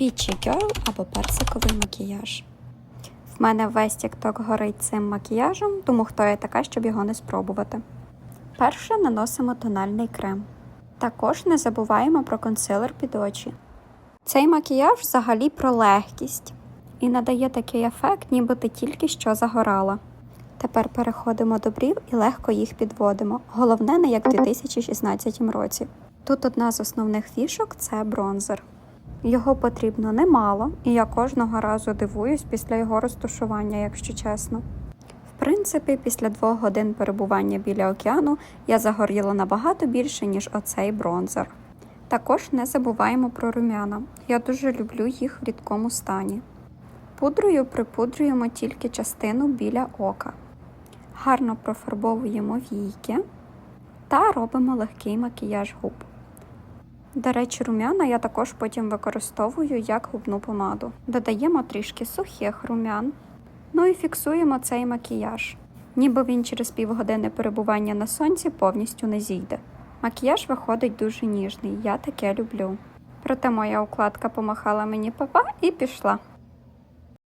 Peachy Girl або персиковий макіяж. В мене весь тікток горить цим макіяжем, тому хто я така, щоб його не спробувати. Перше наносимо тональний крем. Також не забуваємо про консилер під очі. Цей макіяж взагалі про легкість і надає такий ефект, ніби ти тільки що загорала. Тепер переходимо до брів і легко їх підводимо. Головне, не як в 2016 році. Тут одна з основних фішок це бронзер. Його потрібно немало, і я кожного разу дивуюсь після його розташування, якщо чесно. В принципі, після двох годин перебування біля океану я загоріла набагато більше, ніж оцей бронзер. Також не забуваємо про рум'яна. Я дуже люблю їх в рідкому стані. Пудрою припудрюємо тільки частину біля ока. Гарно профарбовуємо війки та робимо легкий макіяж губ. До речі, рум'яна я також потім використовую як губну помаду. Додаємо трішки сухих рум'ян. Ну і фіксуємо цей макіяж. Ніби він через півгодини перебування на сонці повністю не зійде. Макіяж виходить дуже ніжний, я таке люблю. Проте моя укладка помахала мені папа і пішла.